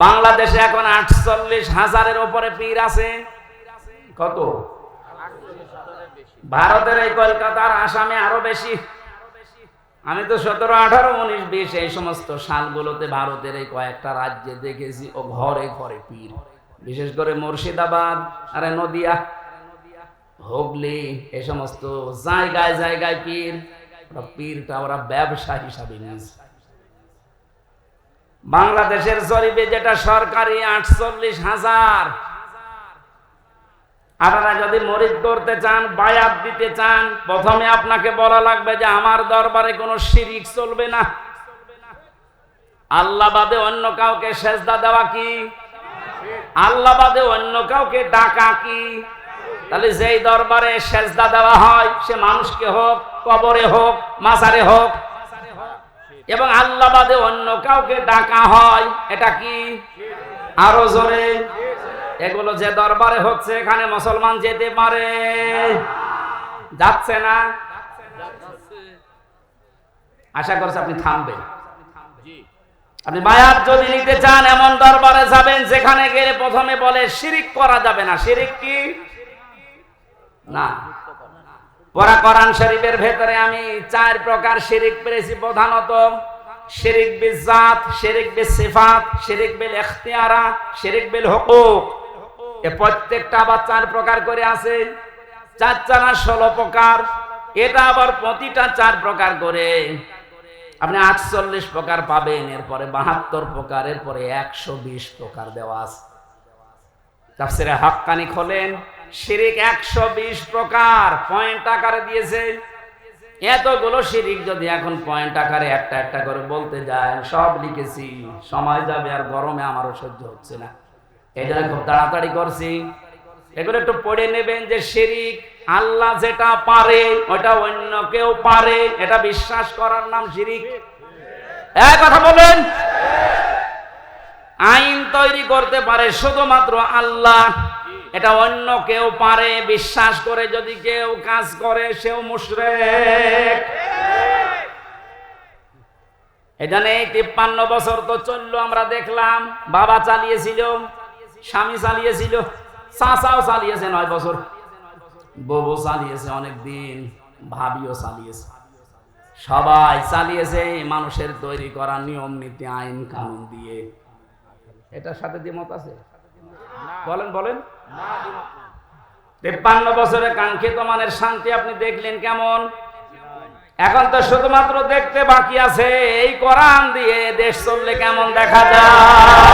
বাংলাদেশে এখন আটচল্লিশ হাজারের ওপরে পীর আছে। কত? ভারতের এই কলকাতার আসামে আরও বেশি। আমি তো সতেরো, আঠারো, উনিশ, বিশ, এই সমস্ত সালগুলোতে ভারতের এই কয়েকটা রাজ্যে দেখেছি ও ঘরে ঘরে পীর। বিশেষ করে মুর্শিদাবাদ, আরে নদিয়া, হুগলি এই সমস্ত জায়গায় জায়গায় পীর। পীরটা ওরা ব্যবসা হিসাবে নিয়েছে। বাংলাদেশের জরিপে যেটা সরকারি আটচল্লিশ হাজার। আপনারা যদি মরিদ করতে চান, বায়াত দিতে চান, প্রথমে আপনাকে বলা লাগবে যে আমার দরবারে কোনো শিরিক চলবে না। আল্লাহ বাদে অন্য কাউকে সেজদা দেওয়া কি? আল্লাহ বাদে অন্য কাউকে ডাকা কি? তাহলে যেই দরবারে সেজদা দেওয়া হয়, সে মানুষকে হোক, কবরে হোক, মাজারে হোক এবং আল্লাহ বাদে অন্য কাউকে ডাকা হয়, এটা কি? আরও জোরে। এগুলো যে দরবারে হচ্ছে, এখানে মুসলমান যেতে পারে। যাচ্ছে না? আশা করছি আপনি থামবেন আপনি বায়াত যদি নিতে চান, এমন দরবারে যাবেন, যেখানে গেলে প্রথমে বলে শিরিক করা যাবে না। শিরিক কি? না। পরা কোরআন শরীফের ভেতরে আমি চার প্রকার শিরিক পেয়েছি প্রধানত শিরিক বিল জাত, শিরিক বিল সিফাত, শিরিক বিল ইখতিয়ারা, শিরিক বিল হুকুক। এ প্রত্যেকটা আবার চার প্রকার করে আছে। চার চারা ষোলো প্রকার। এটা আবার প্রতিটা চার প্রকার করে। আপনি আটচল্লিশ প্রকার পাবেন, এরপরে বাহাত্তর প্রকার, এরপরে একশো বিশ প্রকার দেওয়া আছে। তাফসিরে হাক্কানি খোলেন। শিরিক একশো বিশ প্রকার পয়েন্ট আকারে দিয়েছে। এতগুলো শিরিক যদি এখন পয়েন্ট আকারে একটা একটা করে বলতে যায় সব লিখেছি, সময় যাবে আর গরমে আমারও সহ্য হচ্ছে না। জন্য খুব তাড়াতাড়ি করছি। এগুলো একটু পড়ে নেবেন যে শিরিক আল্লাহ যেটা পারে, ওটা অন্য কেউ পারে, এটা বিশ্বাস করার নাম শিরিক। এক কথা বলেন। আইন তৈরি করতে পারে শুধুমাত্র আল্লাহ। এটা অন্য কেউ পারে, বিশ্বাস করে যদি কেউ কাজ করে, সেও মুশরেক। এখানে তিপ্পান্ন বছর তো চলল, আমরা দেখলাম, বাবা চালিয়েছিল, স্বামী চালিয়েছিল, চাচাও চালিয়েছে নয় বছর। বউ চালিয়েছে অনেক দিন ভাবিও চালিয়েছে। সবাই চালিয়েছে, মানুষের তৈরি করা নিয়ম, নীতি, আইন, কানুন দিয়ে। এটার সাথে দ্বিমত আছে? বলেন বলেন। তেপ্পান্ন বছরে কাঙ্ক্ষিত মানের শান্তি আপনি দেখলেন কেমন? এখন তো শুধুমাত্র দেখতে বাকি আছে, এই কোরআন দিয়ে দেশ চললে কেমন দেখা যায়?